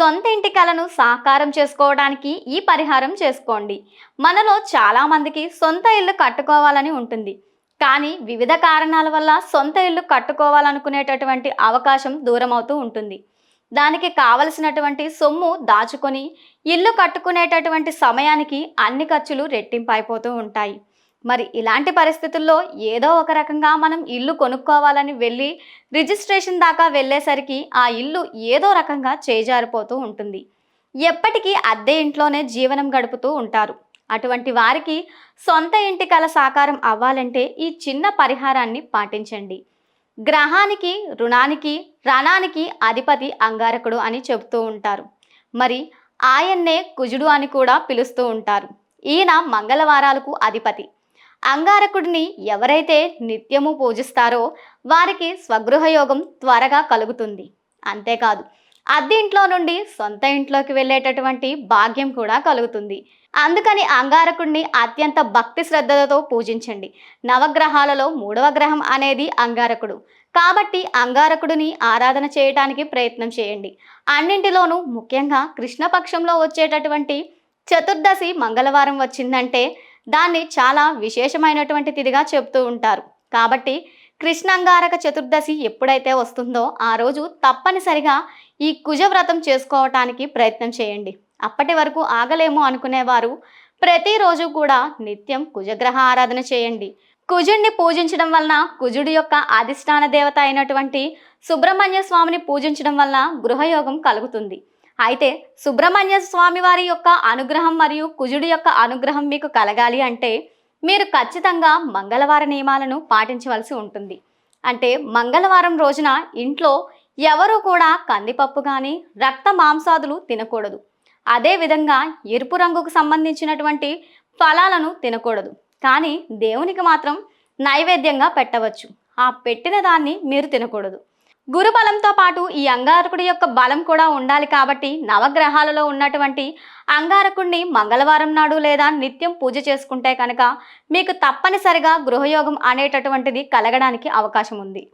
సొంత ఇంటి కలను సాకారం చేసుకోవడానికి ఈ పరిహారం చేసుకోండి. మనలో చాలామందికి సొంత ఇల్లు కట్టుకోవాలని ఉంటుంది. కానీ వివిధ కారణాల వల్ల సొంత ఇల్లు కట్టుకోవాలనుకునేటటువంటి అవకాశం దూరమవుతూ ఉంటుంది. దానికి కావలసినటువంటి సొమ్ము దాచుకొని ఇల్లు కట్టుకునేటటువంటి సమయానికి అన్ని ఖర్చులు రెట్టింపు అయిపోతూ ఉంటాయి. మరి ఇలాంటి పరిస్థితుల్లో ఏదో ఒక రకంగా మనం ఇల్లు కొనుక్కోవాలని వెళ్ళి రిజిస్ట్రేషన్ దాకా వెళ్ళేసరికి ఆ ఇల్లు ఏదో రకంగా చేజారిపోతూ ఉంటుంది. ఎప్పటికీ అద్దె ఇంట్లోనే జీవనం గడుపుతూ ఉంటారు. అటువంటి వారికి సొంత ఇంటి కల సాకారం అవ్వాలంటే ఈ చిన్న పరిహారాన్ని పాటించండి. గ్రహానికి రుణానికి రణానికి అధిపతి అంగారకుడు అని చెబుతూ ఉంటారు. మరి ఆయన్నే కుజుడు అని కూడా పిలుస్తూ ఉంటారు. ఈయన మంగళవారాలకు అధిపతి. అంగారకుడిని ఎవరైతే నిత్యము పూజిస్తారో వారికి స్వగృహయోగం త్వరగా కలుగుతుంది. అంతేకాదు అద్దె ఇంట్లో నుండి సొంత ఇంట్లోకి వెళ్ళేటటువంటి భాగ్యం కూడా కలుగుతుంది. అందుకని అంగారకుడిని అత్యంత భక్తి శ్రద్ధలతో పూజించండి. నవగ్రహాలలో మూడవ గ్రహం అనేది అంగారకుడు. కాబట్టి అంగారకుడిని ఆరాధన చేయటానికి ప్రయత్నం చేయండి. అన్నింటిలోనూ ముఖ్యంగా కృష్ణపక్షంలో వచ్చేటటువంటి చతుర్దశి మంగళవారం వచ్చిందంటే దాన్ని చాలా విశేషమైనటువంటి తిథిగా చెప్తూ ఉంటారు. కాబట్టి కృష్ణంగారక చతుర్దశి ఎప్పుడైతే వస్తుందో ఆ రోజు తప్పనిసరిగా ఈ కుజవ్రతం చేసుకోవటానికి ప్రయత్నం చేయండి. అప్పటి వరకు ఆగలేము అనుకునేవారు. ప్రతిరోజు కూడా నిత్యం కుజగ్రహ ఆరాధన చేయండి. కుజుడిని పూజించడం వలన కుజుడి యొక్క అధిష్టాన దేవత అయినటువంటి సుబ్రహ్మణ్య స్వామిని పూజించడం వలన గృహయోగం కలుగుతుంది. అయితే సుబ్రహ్మణ్య స్వామి వారి యొక్క అనుగ్రహం మరియు కుజుడి యొక్క అనుగ్రహం మీకు కలగాలి అంటే మీరు ఖచ్చితంగా మంగళవార నియమాలను పాటించవలసి ఉంటుంది. అంటే మంగళవారం రోజున ఇంట్లో ఎవరూ కూడా కందిపప్పు కానీ రక్త మాంసాదులు తినకూడదు. అదేవిధంగా ఎరుపు రంగుకు సంబంధించినటువంటి ఫలాలను తినకూడదు. కానీ దేవునికి మాత్రం నైవేద్యంగా పెట్టవచ్చు. ఆ పెట్టిన దాన్ని మీరు తినకూడదు. గురుబలంతో పాటు ఈ అంగారకుడి యొక్క బలం కూడా ఉండాలి కాబట్టి నవగ్రహాలలో ఉన్నటువంటి అంగారకుడిని మంగళవారం నాడు లేదా నిత్యం పూజ చేసుకుంటే కనుక మీకు తప్పనిసరిగా గృహయోగం అనేటటువంటిది కలగడానికి అవకాశం ఉంది.